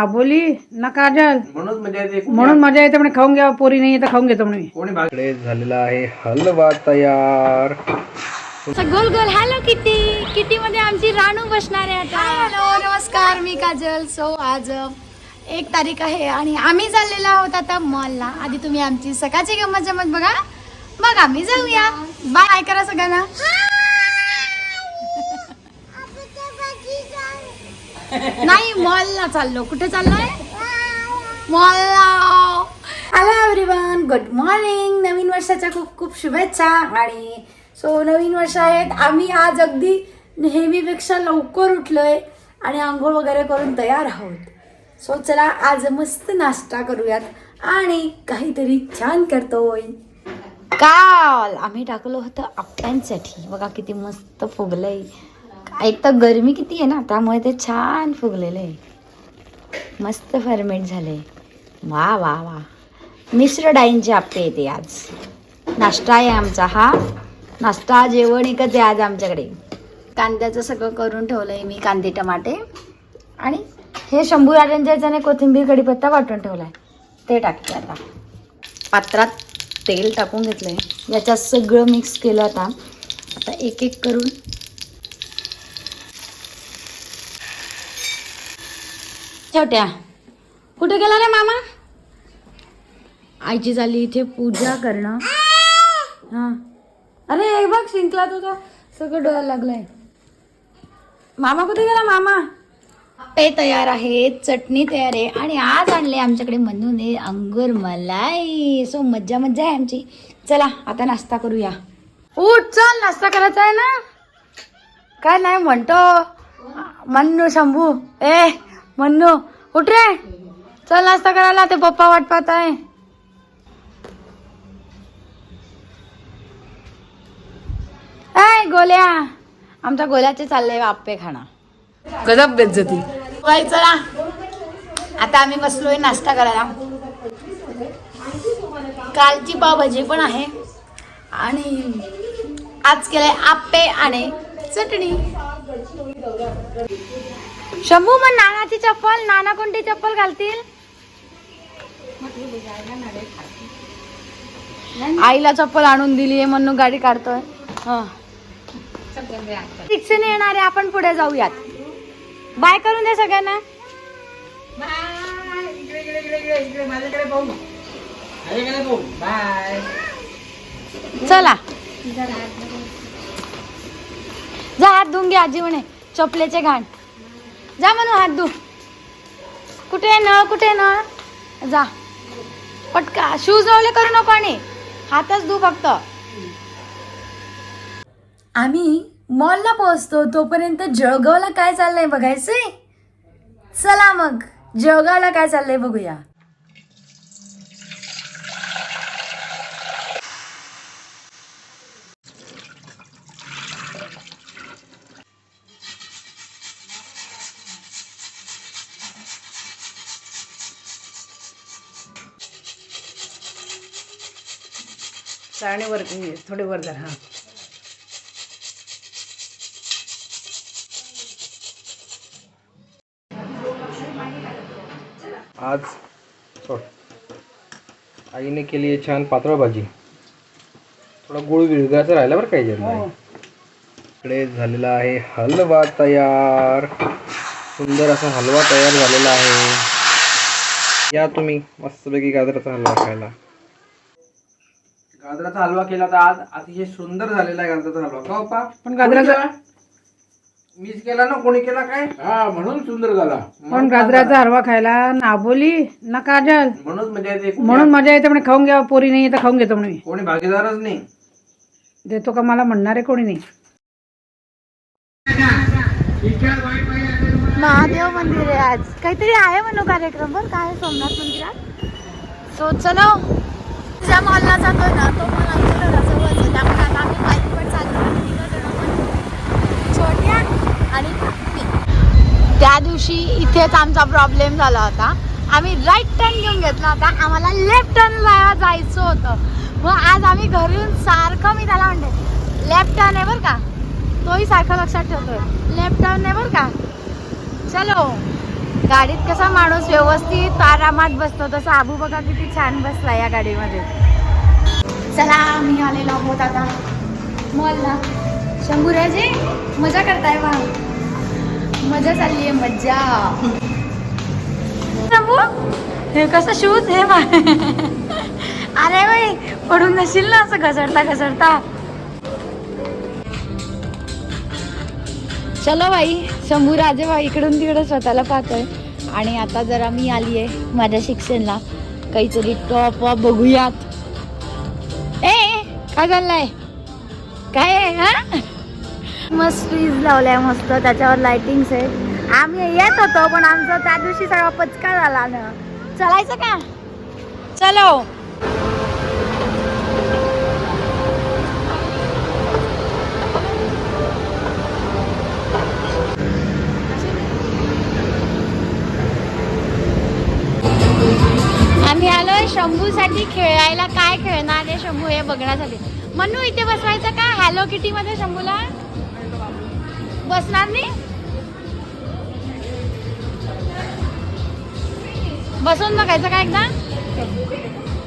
ना बोली. ना काजल. म्हणून मजा येते. म्हणून मजा येते म्हणे खाऊन घ्या पोरी नाही तर खाऊन घेतो म्हणे. कोणी भाग इकडे झालेला आहे हलवा तयार. गोल गोल हॅलो किटी किटी मध्ये आमची राणू बसणार आहे आता. हॅलो नमस्कार मी काजल. सो आज एक तारीख आहे आणि आम्ही चाललेलो आहोत आता मॉलला आधी तुम्ही आमची सकाळची गंमत जमत बघा. मग आम्ही जाऊया. बाय करा सगळ्यांना. नाही मॉलला चाललो. कुठे चाललोय? मॉलला हॅलो एव्हरीवन गुड मॉर्निंग नवीन वर्षाच्या खूप खूप शुभेच्छा. आणि सो नवीन वर्ष आहेत. आम्ही आज अगदी नेहमीपेक्षा लवकर उठलोय आणि आंघोळ वगैरे करून तयार आहोत. सो चला आज मस्त नाश्ता करूयात आणि काहीतरी छान करतोय. काल आम्ही टाकलं होतं आप्यांसाठी बघा किती मस्त फुगलंय. एक तर गरमी किती आहे ना त्यामुळे ते छान फुगलेलं आहे. मस्त फर्मेंट झाले. वा वा वा. मिश्र डाळींचे आपटे येते आज. नाश्ता आहे आमचा हा. नाश्ता जेवण एकच आहे आज आमच्याकडे. कांद्याचं सगळं करून ठेवलं आहे मी कांदे टमाटे. आणि हे शंभू राजांच्या याच्याने कोथिंबीर कढीपत्ता वाटून ठेवला आहे ते टाकते आता. पात्रात तेल टाकून घेतलं आहे याच्यात सगळं मिक्स केलं आता. आता एक एक करून छोट्या. कुठे गेला रे मामा? आईची झाली इथे पूजा करणं. हा. अरे बघ शिंकला तुझा सगळं डोळ्याला लागलंय. मामा कुठे गेला मामा? ते तयार आहे चटणी तयार आहे. आणि आज आणले आमच्याकडे मनूने अंगूर मलाई. सो मज्जा मज्जा आहे आमची. चला आता नाश्ता करूया. उठ चल नाश्ता करायचा आहे ना? काय नाही म्हणतो. मन्नू शंभू. ए मन्नू उठ रे. चल नाश्ता करायला ते पप्पा वाट पाहत आहे. ए गोल्या. आमच्या गोल्याचे चालले आप्पे खाणं. गजब बेज्जती बाई चला. आता आम्ही बसलोय नाश्ता करायला. कालची पावभाजी पण आहे. आणि आज केलंय आप्पे आणि चटणी. शंभू मग नानाची चप्पल नाना कोणती चप्पल घालतील? आईला चप्पल आणून दिली आहे म्हणून गाडी काढतोय. हं. रिक्षेने येणार आहे आपण पुढे जाऊयात. बाय करून दे सगळ्यांना. चला. जा हात धुवून घे आजी म्हणे चपलेचे घाण. जा म्हणू हात धु. कुठे नळ? कुठे नळ? जा. पटका. शूज लावले करू नको आणि. हातच धु फक्त. आम्ही मॉलला पोहोचतो. तोपर्यंत जळगावला काय चाललंय बघायचंय? चला मग. जळगावला काय चाललंय बघूया. चाळणी वर थोडे वर जर हा. आज सोड आईने केली आहे छान पातळ भाजी. थोडा गुळ विळगाचा राहिला बरं काही हो. इकडे झालेला आहे हलवा तयार. सुंदर असा हलवा तयार झालेला आहे. या तुम्ही मस्तपैकी गाजराचा हलवा खायला. गाजराचा हलवा केला तर आज अतिशय सुंदर झालेला आहे गाजराचा हलवा. का पप्पा पण गाजराचा मीच केला ना कोणी केला काय? हा म्हणून सुंदर झाला. पण गाजराचा हलवा खायला ना बोली ना काजल. म्हणून मजा येते. म्हणून मजा येते म्हणे खाऊन घ्या पोरी नाही तर खाऊन घेतो म्हणे. कोणी भागीदारच नाही. देतो का मला म्हणणारे कोणी नाही. महादेव मंदिर आहे आज. काहीतरी आहे म्हणून कार्यक्रम बरं काय सोमनाथ मंदिरात. सो चलो. ज्या मॉलला जातोय ना तो मॉल आमच्या घराजवळच आहे. त्यामुळे आता आम्ही बाईक पण चाललो आणि तिघं छोट्या आणि त्या दिवशी इथेच आमचा प्रॉब्लेम झाला होता. आम्ही राईट टर्न घेऊन घेतला होता. आम्हाला लेफ्ट टर्नला जायचं होतं. मग आज आम्ही घरून सारखं मी त्याला म्हणते लेफ्ट टर्न आहे बरं का? तोही सारखं लक्षात ठेवतोय. लेफ्ट टर्न आहे बरं का? चलो. गाडीत कसा माणूस व्यवस्थित आरामात बसतो तसा आबू बघा किती छान बसला या गाडीमध्ये. चला मी आलेलो आहोत आता. मॉलला शंभूराजे मजा करताय वा मजा चालली आहे मज्जा. शंभू हे कसं शूज? हे बा. अरे बाई पडून नशील ना असं घसरता घसरता. चलो बाई शंभू राजे बाई इकडून तिकडे स्वतःला पाहतोय. आणि आता जरा मी आली आहे माझ्या शिक्षणला. काहीतरी टॉप वॉप बघूयात. ए काय चाललंय? काय आहे हा? मस्त ट्रीज लावल्या मस्त. त्याच्यावर लाइटिंग्स आहेत. आम्ही येत होतो पण आमचा त्या दिवशी सगळा पचका झाला ना. चलायचं का? चलो. आम्ही आलोय शंभूसाठी खेळायला. काय खेळणार आहे शंभू? हे बघण्यासाठी मनू इथे बसवायचं का? हॅलो किटी मध्ये शंभूला? बसणार नाही? बसून बघायचं का एकदा?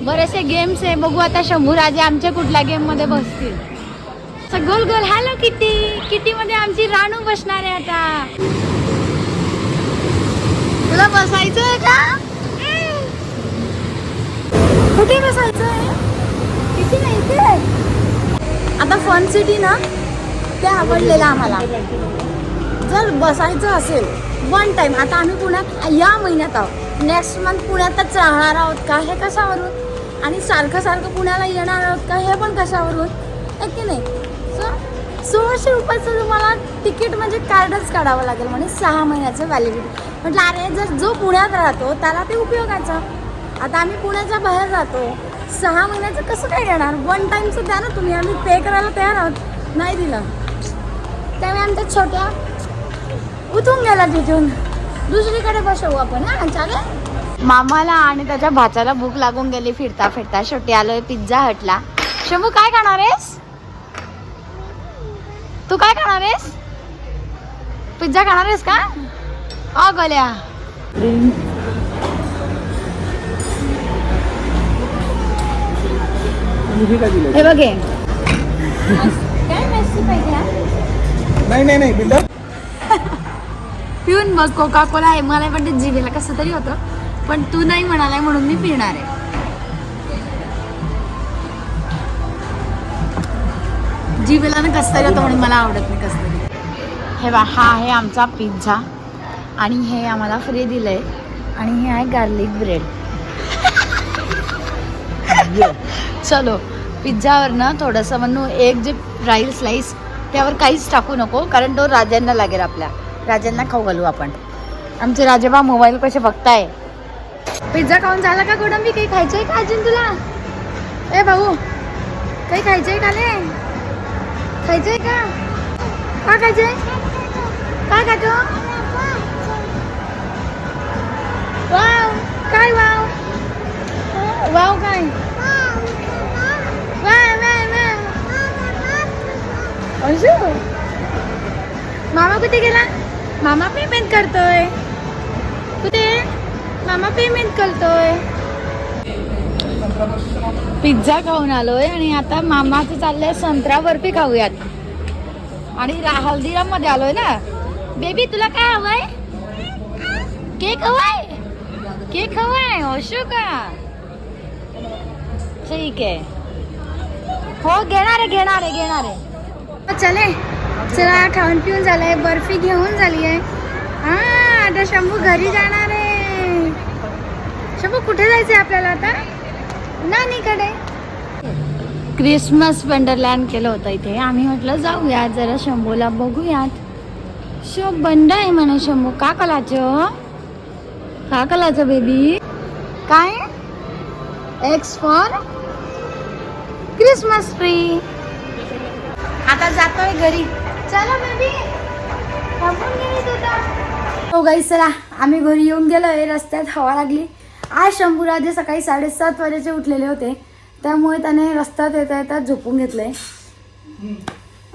बरेचसे गेम्स आहे. बघू आता शंभू राजे आमच्या कुठल्या गेममध्ये बसतील. गोल गोल. हॅलो किटी किटी मध्ये आमची राणू बसणार आहे आता. तुला बसायचं का? कुठे बसायचं आहे? किती नाही आता फन सिटी ना ते आवडलेलं आम्हाला. जर बसायचं असेल वन टाइम आता आम्ही पुण्यात या महिन्यात आहोत. नेक्स्ट मंथ पुण्यातच राहणार आहोत का हे कशावरून आणि सारखं सारखं पुण्याला येणार आहोत का हे पण कशावरून आहे की नाही? सो सोळाशे रुपयाचं तुम्हाला तिकीट म्हणजे कार्डच काढावं लागेल म्हणजे सहा महिन्याचं व्हॅलिडिटी म्हटलं अरे जर जो पुण्यात राहतो त्याला ते उपयोगाचं. आता आम्ही पुण्याच्या बाहेर राहतो सहा महिन्याचं कसं काय घेणार वन टाईमचं द्या ना तुम्ही. आम्ही पे करायला तयार आहोत. नाही दिलं. त्यामुळे आमच्या छोट्या उठून गेला तिथून. दुसरीकडे बसवू आपण हा? चालेल? मामाला आणि त्याच्या भाच्याला भूक लागून गेली फिरता फिरता शेवटी आलोय पिझ्झा हटला. शंभू काय खाणार आहेस? तू काय खाणार आहेस? पिझ्झा खाणार आहेस का? अ गल्या हे बघे. हा? नाही नाही नाही बिल्डर पिऊन बघ कोका कोला आहे. मला पण ते जिभेला कसं तरी होतं. पण तू नाही म्हणालाय म्हणून मी पिणार आहे. जिभेला ना कसं तरी होतं म्हणून मला आवडत नाही कसं तरी. हे बा हा आहे आमचा पिझ्झा. आणि हे आम्हाला फ्री दिलंय. आणि हे आहे गार्लिक ब्रेड चलो. पिझ्झावर ना थोडंसं म्हणून एक जे राहील स्लाईस त्यावर काहीच टाकू नको कारण तो राजांना लागेल आपल्या. राजांना खाऊ घालू आपण. आमचे राजेबा मोबाईल कसे बघताय. पिझ्झा खाऊन झाला का गोडंबी? काही खायचंय का अजून तुला? ए भाऊ काही खायचंय का नाही? खायचंय का? का खायचंय? काय खातो? अंशू मामा कुठे गेला? मामा पेमेंट करतोय. कुठे? मामा पेमेंट करतोय. पिझ्झा खाऊन आलोय आणि आता मामाचं चाललंय संत्रा बर्फी खाऊयात. आणि हल्दीराममध्ये आलोय ना? बेबी तुला काय हवंय? केक हवाय? केक हवाय? अशो का? ठीक आहे. हो घेणार आहे घेणार आहे घेणार. आहे चले. चला खाऊन पिऊन झालंय बर्फी घेऊन झाली आहे हा आता शंभू घरी जाणार आहे. शंभू कुठे जायचंय आपल्याला आता? नानीकडे. क्रिसमस वंडरलँड केलं होतं इथे. आम्ही म्हटलं जाऊया जरा शंभूला बघूयात. शो बंड आहे म्हणे शंभू. का कलाचं हो? का कलाचं बेबी काय? एक्स फॉर क्रिसमस ट्री आता जातोय घरी. चला बेबी हो गाई चला. आम्ही घरी येऊन गेलोय रस्त्यात हवा लागली. आज शंभूराजे सकाळी साडेसात वाजेचे उठलेले होते. त्यामुळे त्याने रस्त्यात येता येता झोपून घेतलंय.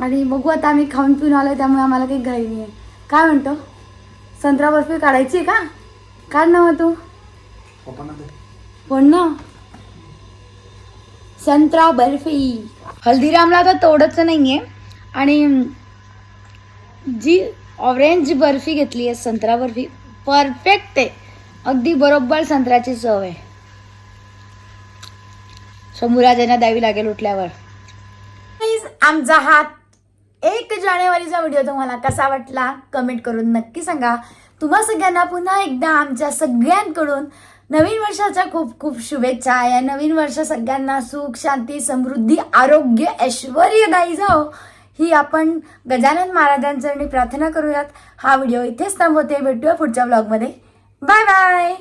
आणि बघू आता आम्ही खाऊन पिऊन आलोय. त्यामुळे आम्हाला काही घाई नाही आहे काय म्हणतो? संत्रा बर्फी काढायची आहे का? काय नाव आहे तू. कोण ना संत्रा बर्फी. हल्दीरामला तर तोडच नाहीये. आणि जी ऑरेंज बर्फी घेतली आहे संत्रा बर्फी परफेक्ट आहे. अगदी बरोबर संत्र्याची चव आहे. शंभूराजांना द्यावी लागेल उठल्यावर. आमचा हा एक जानेवारीचा व्हिडिओ तुम्हाला कसा वाटला कमेंट करून नक्की सांगा. तुम्हा सगळ्यांना पुन्हा एकदा आमच्या सगळ्यांकडून नवीन वर्षाच्या खूप खूप शुभेच्छा. या नवीन वर्ष सगळ्यांना सुख शांती समृद्धी आरोग्य ऐश्वर्यदायी जाओ ही आपण गजानन महाराजांचरणी प्रार्थना करूयात. हा व्हिडिओ इथेच थांबवते. भेटूया पुढच्या ब्लॉगमध्ये बाय बाय